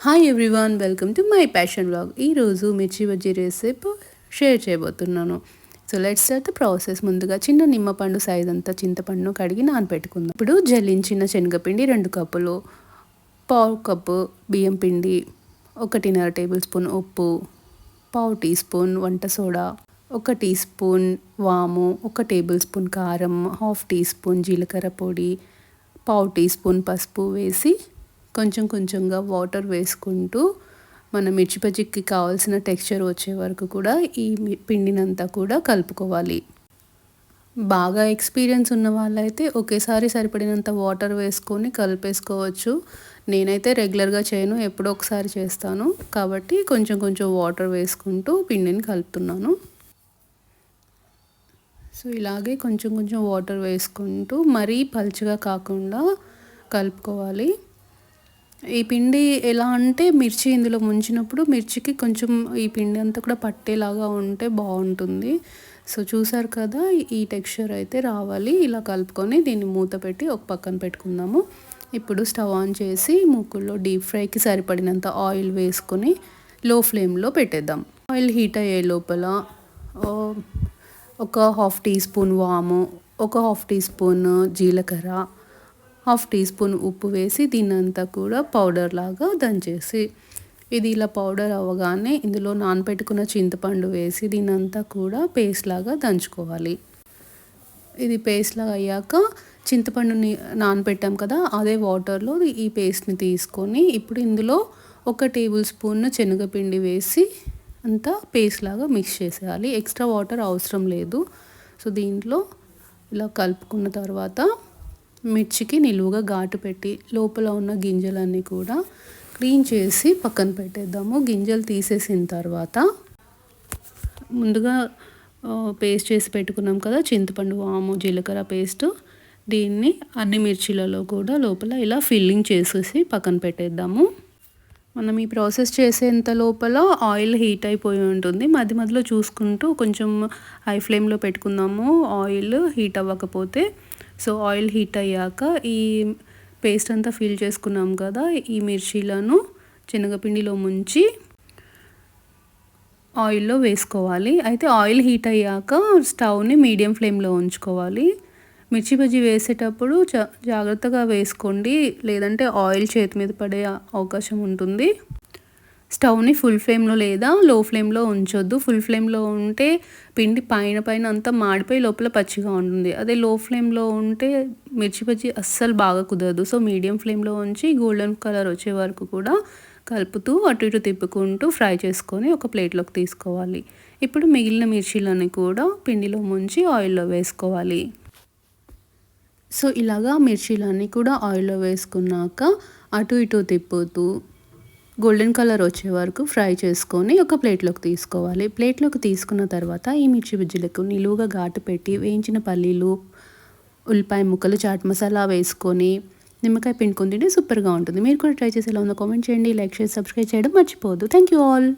Hi everyone welcome to my passion blog ఈరోజు మిర్చి bajji recipe share చేయబోతున్నాను. So let's start the process ముందుగా చిన్న నిమ్మపండు సైజ్ అంతా చింతపండును కడిగి నానబెట్టుకుందాం ఇప్పుడు జల్లించిన శనగపిండి రెండు కప్పులు పావు కప్పు బియ్యం పిండి ఒకటిన్నర టేబుల్ స్పూన్ ఉప్పు పావు టీ స్పూన్ వంట సోడా ఒక టీ స్పూన్ వాము ఒక టేబుల్ స్పూన్ కారం హాఫ్ టీ స్పూన్ జీలకర్ర పొడి పావు టీ స్పూన్ పసుపు వేసి కొంచెం కొంచెంగా వాటర్ వేసుకుంటూ మన మిర్చి బజ్జీకి కావాల్సిన టెక్స్చర్ వచ్చే వరకు కూడా ఈ పిండినంతా కూడా కలుపుకోవాలి. బాగా ఎక్స్పీరియన్స్ ఉన్న వాళ్ళైతే ఒకేసారి సరిపడినంత వాటర్ వేసుకొని కలిపేసుకోవచ్చు. నేనైతే రెగ్యులర్గా చేయను ఎప్పుడో ఒకసారి చేస్తాను. కాబట్టి కొంచెం కొంచెం వాటర్ వేసుకుంటూ పిండిని కలుపుతున్నాను. సో ఇలాగే కొంచెం కొంచెం వాటర్ వేసుకుంటూ మరీ పలుచగా కాకుండా కలుపుకోవాలి. ఈ పిండి ఎలా అంటే మిర్చి ఇందులో ముంచినప్పుడు మిర్చికి కొంచెం ఈ పిండి అంతా కూడా పట్టేలాగా ఉంటే బాగుంటుంది. సో చూసారు కదా ఈ టెక్స్చర్ అయితే రావాలి. ఇలా కలుపుకొని దీన్ని మూత పెట్టి ఒక పక్కన పెట్టుకుందాము. ఇప్పుడు స్టవ్ ఆన్ చేసి మూకుల్లో డీప్ ఫ్రైకి సరిపడినంత ఆయిల్ వేసుకొని లో ఫ్లేమ్లో పెట్టేద్దాం. ఆయిల్ హీట్ అయ్యే లోపల ఒక హాఫ్ టీ స్పూన్ వాము ఒక హాఫ్ టీ స్పూన్ జీలకర్ర హాఫ్ టీ స్పూన్ ఉప్పు వేసి దీన్నంతా కూడా పౌడర్ లాగా దంచేసి ఇది ఇలా పౌడర్ అవ్వగానే ఇందులో నానపెట్టుకున్న చింతపండు వేసి దీనంతా కూడా పేస్ట్ లాగా దంచుకోవాలి. ఇది పేస్ట్ లాగా అయ్యాక చింతపండుని నానపెట్టాం కదా అదే వాటర్లో ఈ పేస్ట్ని తీసుకొని ఇప్పుడు ఇందులో ఒక టేబుల్ స్పూన్ శనగపిండి వేసి అంతా పేస్ట్ లాగా మిక్స్ చేసేయాలి. ఎక్స్ట్రా వాటర్ అవసరం లేదు. సో దీంట్లో ఇలా కలుపుకున్న తర్వాత మిర్చికి నిలువుగా ఘాటు పెట్టి లోపల ఉన్న గింజలన్నీ కూడా క్లీన్ చేసి పక్కన పెట్టేద్దాము. గింజలు తీసేసిన తర్వాత ముందుగా పేస్ట్ చేసి పెట్టుకున్నాం కదా చింతపండు వాము జీలకర్ర పేస్ట్. దీన్ని అన్ని మిర్చిలలో కూడా లోపల ఇలా ఫిల్లింగ్ చేసేసి పక్కన పెట్టేద్దాము. మనం ఈ ప్రాసెస్ చేసేంత లోపల ఆయిల్ హీట్ అయిపోయి ఉంటుంది. మధ్య మధ్యలో చూసుకుంటూ కొంచెం హై ఫ్లేమ్లో పెట్టుకుందాము. ఆయిల్ హీట్ అవ్వకపోతే సో ఆయిల్ హీట్ అయ్యాక ఈ పేస్ట్ అంతా ఫిల్ చేసుకున్నాం కదా ఈ మిర్చీలను శనగపిండిలో ముంచి ఆయిల్లో వేసుకోవాలి. అయితే ఆయిల్ హీట్ అయ్యాక స్టవ్ని మీడియం ఫ్లేమ్లో ఉంచుకోవాలి. మిర్చి బజ్జీ వేసేటప్పుడు జాగ్రత్తగా వేసుకోండి. లేదంటే ఆయిల్ చేతి మీద పడే అవకాశం ఉంటుంది. స్టవ్ని ఫుల్ ఫ్లేమ్లో లేదా లో ఫ్లేమ్లో ఉంచొద్దు. ఫుల్ ఫ్లేమ్లో ఉంటే పిండి పైన పైన అంతా మాడిపోయి లోపల పచ్చిగా ఉంటుంది. అదే లో ఫ్లేమ్లో ఉంటే మిర్చి పచ్చి అస్సలు బాగా కుదరదు. సో మీడియం ఫ్లేమ్లో ఉంచి గోల్డెన్ కలర్ వచ్చే వరకు కూడా కలుపుతూ అటు ఇటు తిప్పుకుంటూ ఫ్రై చేసుకొని ఒక ప్లేట్లోకి తీసుకోవాలి. ఇప్పుడు మిగిలిన మిర్చీలని కూడా పిండిలో ముంచి ఆయిల్లో వేసుకోవాలి. సో ఇలాగా మిర్చీలన్నీ కూడా ఆయిల్లో వేసుకున్నాక అటు ఇటు తిప్పుతూ గోల్డెన్ కలర్ వచ్చే వరకు ఫ్రై చేసుకొని ఒక ప్లేట్లోకి తీసుకోవాలి. ప్లేట్లోకి తీసుకున్న తర్వాత ఈ మిర్చి బుజ్జిలకు నిలువుగా ఘాటు పెట్టి వేయించిన పల్లీలు ఉల్లిపాయ ముక్కలు చాట్ మసాలా వేసుకొని నిమ్మకాయ పిండుకొని తింటే సూపర్గా ఉంటుంది. మీరు కూడా ట్రై చేసి ఎలా ఉందో కామెంట్ చేయండి లైక్ చేసి సబ్స్క్రైబ్ చేయడం మర్చిపోవద్దు. Thank you all